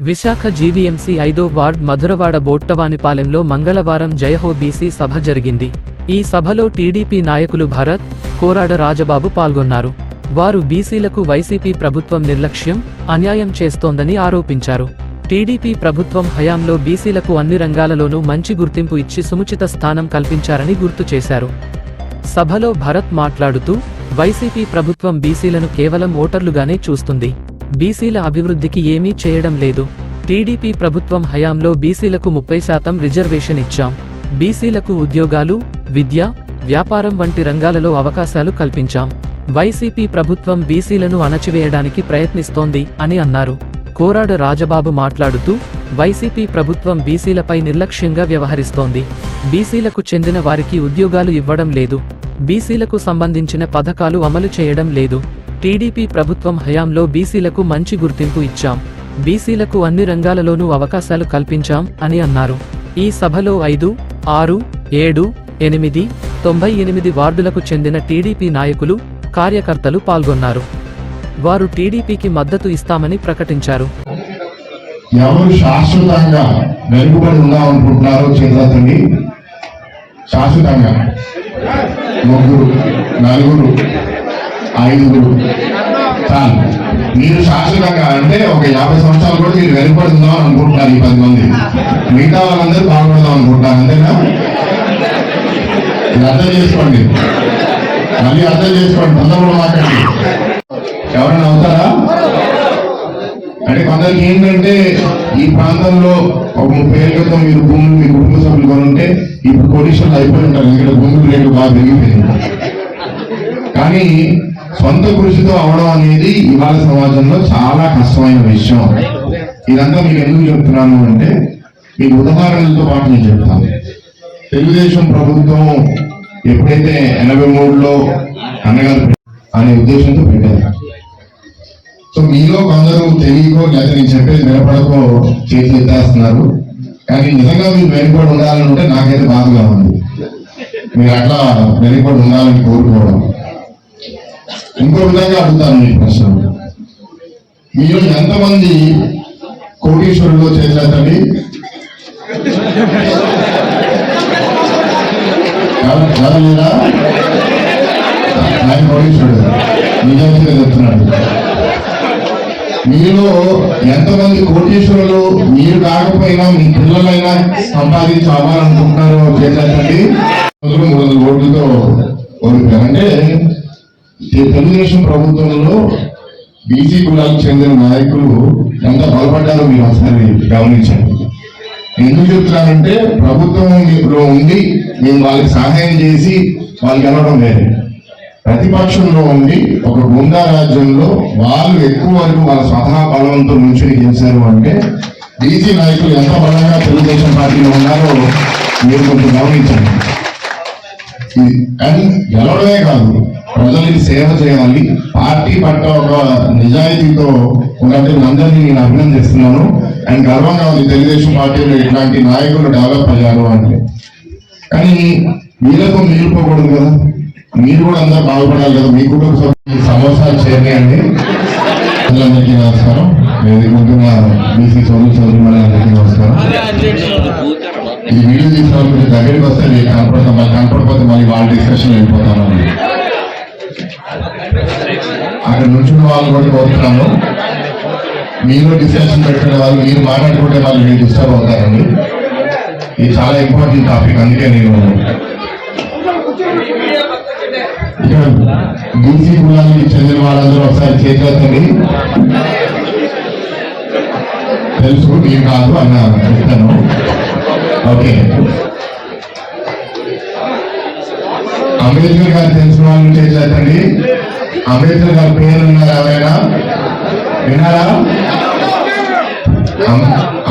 Visakha GVMC ఐదో ward Madhurawada బోట్టవానిపాలెంలో మంగళవారం జయహో బీసీ సభ జరిగింది. ఈ సభలో టీడీపీ నాయకులు భరత్ కోరాడ రాజబాబు పాల్గొన్నారు. వారు బీసీలకు వైసీపీ ప్రభుత్వం నిర్లక్ష్యం అన్యాయం చేస్తోందని ఆరోపించారు. టీడీపీ ప్రభుత్వం హయాంలో బీసీలకు అన్ని రంగాలలోనూ మంచి గుర్తింపు ఇచ్చి సుముచిత స్థానం కల్పించారని గుర్తు చేశారు. సభలో భరత్ మాట్లాడుతూ వైసీపీ ప్రభుత్వం బీసీలను కేవలం ఓటర్లుగానే చూస్తుంది. బీసీల అభివృద్ధికి ఏమీ చేయడం లేదు. టీడీపీ ప్రభుత్వం హయాంలో బీసీలకు ముప్పై శాతం రిజర్వేషన్ ఇచ్చాం. బీసీలకు ఉద్యోగాలు విద్య వ్యాపారం వంటి రంగాలలో అవకాశాలు కల్పించాం. వైసీపీ ప్రభుత్వం బీసీలను అణచివేయడానికి ప్రయత్నిస్తోంది అని అన్నారు. కోరాడ రాజబాబు మాట్లాడుతూ వైసీపీ ప్రభుత్వం బీసీలపై నిర్లక్ష్యంగా వ్యవహరిస్తోంది. బీసీలకు చెందిన వారికి ఉద్యోగాలు ఇవ్వడం లేదు. బీసీలకు సంబంధించిన పథకాలు అమలు చేయడం లేదు. టీడీపీ ప్రభుత్వం హయాంలో బీసీలకు మంచి గుర్తింపు ఇచ్చాం. బీసీలకు అన్ని రంగాలలోనూ అవకాశాలు కల్పించాం అని అన్నారు. ఈ సభలో ఐదు ఆరు ఏడు ఎనిమిది తొంభై ఎనిమిది వార్డులకు చెందిన టీడీపీ నాయకులు కార్యకర్తలు పాల్గొన్నారు. వారు టీడీపీకి మద్దతు ఇస్తామని ప్రకటించారు. ఎవరు శాశ్వతంగా వెనుకబడి ఉందామనుకుంటున్నారో చేతులతండి శాశ్వతంగా. ముగ్గురు నలుగురు ఐదుగురు చాలు మీరు శాశ్వతంగా అంటే ఒక యాభై సంవత్సరాలు కూడా మీరు వెనుకబడుతుందాం అని అనుకుంటున్నారు ఈ పది మంది. మిగతా వాళ్ళందరూ బాగుపడదాం అనుకుంటున్నారు అంతేనా? ఇది అర్థం చేసుకోండి. మళ్ళీ అర్థం చేసుకోండి తొందరగా మాట్లాడండి ఎవరైనా అవుతారా? అంటే కొందరికి ఏంటంటే ఈ ప్రాంతంలో ఒక ముప్పై ఏళ్ళ క్రితం మీరు భూములు మీ కుటుంబ సభ్యులు కొనుంటే ఇప్పుడు కోటీశ్వరులు అయిపోయి ఉంటారు. ఇక్కడ భూములు రేటు బాగా పెరిగిపోయింది కానీ సొంత కృషితో అవడం అనేది ఇవాళ సమాజంలో చాలా కష్టమైన విషయం. ఇదంతా మీకు ఎందుకు చెప్తున్నాను అంటే మీకు ఉదాహరణలతో పాటు నేను చెప్తాను. తెలుగుదేశం ప్రభుత్వం ఎప్పుడైతే ఎనభై మూడులో అన్నగారు అనే ఉద్దేశంతో పెట్టారు. సో మీలో కొందరు తెలియకో లేదా నేను చెప్పేది వినపడకో చేతులు ఎత్తేస్తున్నారు. కానీ నిజంగా మీరు వెనుకబడి ఉండాలంటే నాకైతే బాధగా ఉంది. మీరు అట్లా వెనుకబడి ఉండాలని కోరుకోవడం. ఇంకో విధంగా అడుగుతాను మీ ప్రశ్న. మీరు ఎంతమంది కోటీశ్వరులు చేతులెత్తండి ఎవరు ఆయన కోటీశ్వరుడు. నిజాయితీగా చెప్తున్నాడు. మీలో ఎంతమంది కోటీశ్వరులు మీరు కాకపోయినా మీ పిల్లలైనా సంపాదించి అవ్వాలనుకుంటున్నారో చేసేటండి మూడు వందల ఓట్లతో ఓడిపోయారు అంటే తెలుగుదేశం ప్రభుత్వంలో బీసీ కులాలకు చెందిన నాయకులు ఎంత బలపడ్డారో మీరు ఒకసారి గమనించండి. ఎందుకు చెప్తున్నానంటే ప్రభుత్వంలో ఉండి మేము వాళ్ళకి సహాయం చేసి వాళ్ళకి అనడం వేరే ప్రతిపక్షంలో ఉండి ఒక గుండా రాజ్యంలో వాళ్ళు ఎక్కువ వరకు వాళ్ళ స్వతహా బలంతో నుంచుని గెలిచారు అంటే డీజీ నాయకులు ఎంత బలంగా తెలుగుదేశం పార్టీలో ఉన్నారో మీరు కొంచెం గమనించండి. అండ్ కానీ గెలవడమే కాదు ప్రజలకి సేవ చేయాలి పార్టీ పట్ల ఒక నిజాయితీతో ఉన్నట్టు అందరినీ నేను అభినందిస్తున్నాను. అండ్ గర్వంగా ఉంది తెలుగుదేశం పార్టీలో ఇట్లాంటి నాయకులు డెవలప్ అయ్యారు అంటే. కానీ వీళ్ళతో మిగిలిపోకూడదు కదా. మీరు కూడా అందరూ బాగుపడాలి కదా మీ కుటుంబ సభ్యులు సమోసాలు చేయండి అందరికీ నమస్కారం. మీ ఉంటున్న బీసీ చదువు చదువు అందరికీ నమస్కారం. ఈ వీడియో తీసిన మీరు దగ్గరికి వస్తే నేను కనపడతాం మళ్ళీ కనపడకపోతే మళ్ళీ వాళ్ళ డిస్కషన్ వెళ్ళిపోతాను అక్కడ నుంచున్న వాళ్ళు కూడా కోరుతున్నాము మీరు డిస్కషన్ పెట్టుకునే వాళ్ళు మీరు మాట్లాడుకుంటే వాళ్ళు మీరు డిస్టర్బ్ అవుతారండి. ఇది చాలా ఇంపార్టెంట్ టాపిక్ అందుకే నేను ఇక్కడ బీసీ కులానికి చెందిన వాళ్ళందరూ ఒకసారి చేతులెత్తండి తెలుసు మీరు కాదు అన్న చెప్తాను. ఓకే. అంబేద్కర్ గారు తెలిసిన వాళ్ళు చేసేటండి అంబేద్కర్ గారు పేరున్నారు ఎవరైనా? విన్నారా?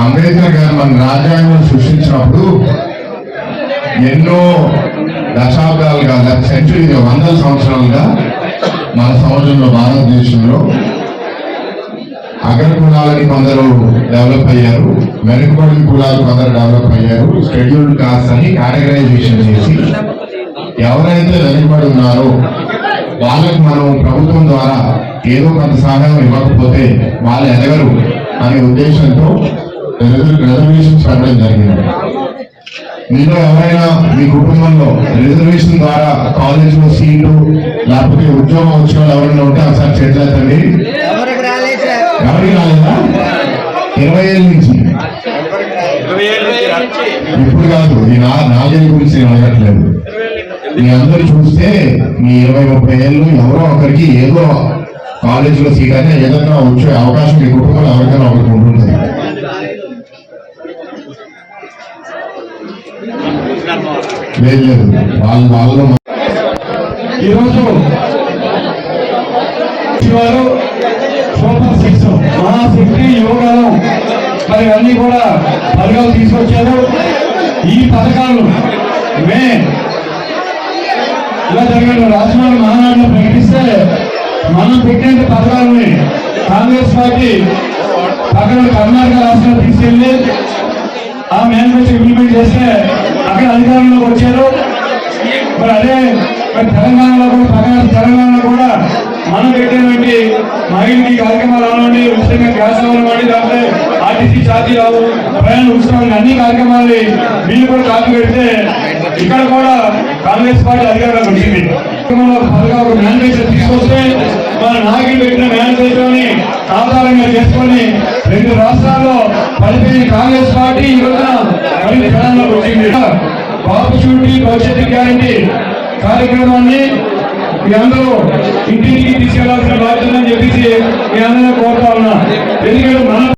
అంబేద్కర్ గారు మన రాజ్యాంగం సృష్టించినప్పుడు ఎన్నో దశాబ్దాలుగా సెంచురీ వందల సంవత్సరాలుగా మన సమాజంలో భారతదేశంలో అగ్ర కులాలని కొందరు డెవలప్ అయ్యారు. వెనుకబడిన కులాలు కొందరు డెవలప్ అయ్యారు. షెడ్యూల్డ్ కాస్ట్ అని కేటగరైజేషన్ చేసి ఎవరైతే వెనుకబడి ఉన్నారో వాళ్ళకి మనం ప్రభుత్వం ద్వారా ఏదో కొంత సహాయం ఇవ్వకపోతే వాళ్ళు ఎదగరు అనే ఉద్దేశంతో రిజర్వేషన్స్ పెట్టడం జరిగింది. మీలో ఎవరైనా మీ కుటుంబంలో రిజర్వేషన్ ద్వారా కాలేజ్లో సీటు లేకపోతే ఉద్యోగం వచ్చిన వాళ్ళు ఎవరైనా ఉంటే ఒకసారి చేతులెత్తండి ఎవరికి రాలేదు ఇరవై ఏళ్ళ నుంచి. ఇప్పుడు కాదు ఈ నా నాలుగేళ్ళ గురించి నేను అడగట్లేదు. మీ అందరు చూస్తే మీ ఇరవై ముప్పై ఏళ్ళు ఎవరో ఒకరికి ఏదో కాలేజీలో సీట్ అయినా ఏదైనా వచ్చే అవకాశం మీ కుటుంబంలో ఎవరికైనా ఒకరికి లేదు. వాళ్ళు వాళ్ళు ఈరోజు వారు సూపర్ సిక్స్ మహాశక్తి యోగాలు మరి అన్ని కూడా పథకాలు తీసుకొచ్చారు. ఈ పథకాలు మే ఇలా జరిగిన రాజమండ్రి మహానాడులో ప్రకటిస్తే మనం పెట్టిన పథకాలని కాంగ్రెస్ పార్టీ పక్కన కర్ణాటక రాష్ట్రంలో తీసుకెళ్ళి ఆ మేనిఫెస్టో ఇంప్లిమెంట్ చేస్తే అక్కడ అధికారంలోకి వచ్చారు. మరి అదే మరి తెలంగాణలో కూడా పక్కన తెలంగాణలో కూడా మనం పెట్టినటువంటి మహిళకి కార్యక్రమాలు అవనండి ఉచితంగా గ్యాస్ అవ్వనివ్వండి లేకపోతే ఆర్టీసీ ఛార్జీలు అవ్వు ప్రయాణం ఉచితం అన్ని కార్యక్రమాలని వీళ్ళు కూడా కాపీ పెడితే ఇక్కడ కూడా కాంగ్రెస్ పార్టీ అధికారంలోకి వచ్చింది. కార్యక్రమంలో ఒక మేనిఫెస్టో తీసుకొస్తే మన నాయకులు పెట్టిన మేనిఫెస్టోని ఆధారంగా చేసుకొని రెండు రాష్ట్రాల్లో పనిచేసిన కాంగ్రెస్ పార్టీ ఈ రోజున బాబు చూడి భవిష్యత్తు గ్యారంటీ కార్యక్రమాన్ని మీ అందరూ ఇంటికి తీసుకెళ్ళాల్సిన బాధ్యత అని చెప్పేసి మీ అందరూ కోరుతా ఉన్నా. ఎందుకంటే మన